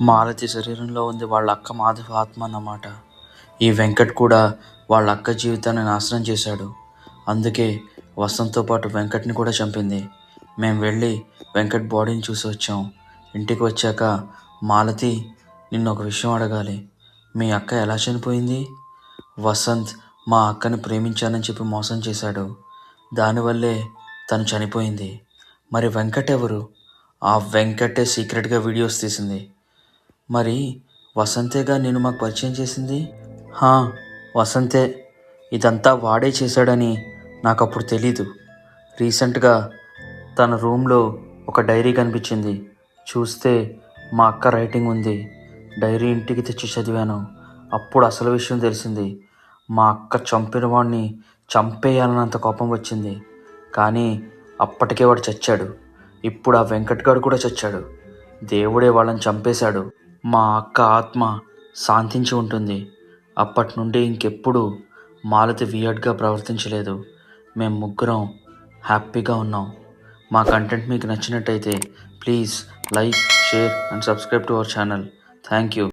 మాలతి శరీరంలో ఉంది వాళ్ళ అక్క మాధవ ఆత్మ అన్నమాట. ఈ వెంకట్ కూడా వాళ్ళ అక్క జీవితాన్ని నాశనం చేశాడు. అందుకే వసంతో పాటు వెంకట్ని కూడా చంపింది. మేము వెళ్ళి వెంకట్ బాడీని చూసి వచ్చాం. ఇంటికి వచ్చాక మాలతి నిన్ను ఒక విషయం అడగాలి. మీ అక్క ఎలా చనిపోయింది? వసంత్ మా అక్కని ప్రేమించానని చెప్పి మోసం చేశాడు. దానివల్లే తను చనిపోయింది. మరి వెంకట్ ఎవరు? ఆ వెంకటే సీక్రెట్గా వీడియోస్ తీసింది. మరి వసంతేగా నేను మాకు పరిచయం చేసింది? హా వసంతే. ఇదంతా వాడే చేశాడని నాకు అప్పుడు తెలీదు. రీసెంట్గా తన రూమ్లో ఒక డైరీ కనిపించింది. చూస్తే మా అక్క రైటింగ్ ఉంది. డైరీ ఇంటికి తెచ్చి చదివాను. అప్పుడు అసలు విషయం తెలిసింది. మా అక్క చంపిన వాడిని చంపేయాలన్నంత కోపం వచ్చింది. కానీ అప్పటికే వాడు చచ్చాడు. ఇప్పుడు ఆ వెంకట్ కూడా చచ్చాడు. దేవుడే వాళ్ళని చంపేశాడు. మా అక్క ఆత్మ శాంతించి ఉంటుంది. అప్పటి నుండి ఇంకెప్పుడు మాలతి వియర్డ్గా ప్రవర్తించలేదు. మేము ముగ్గురం హ్యాపీగా ఉన్నాం. మా కంటెంట్ మీకు నచ్చినట్టయితే please like share and subscribe to our channel. Thank you.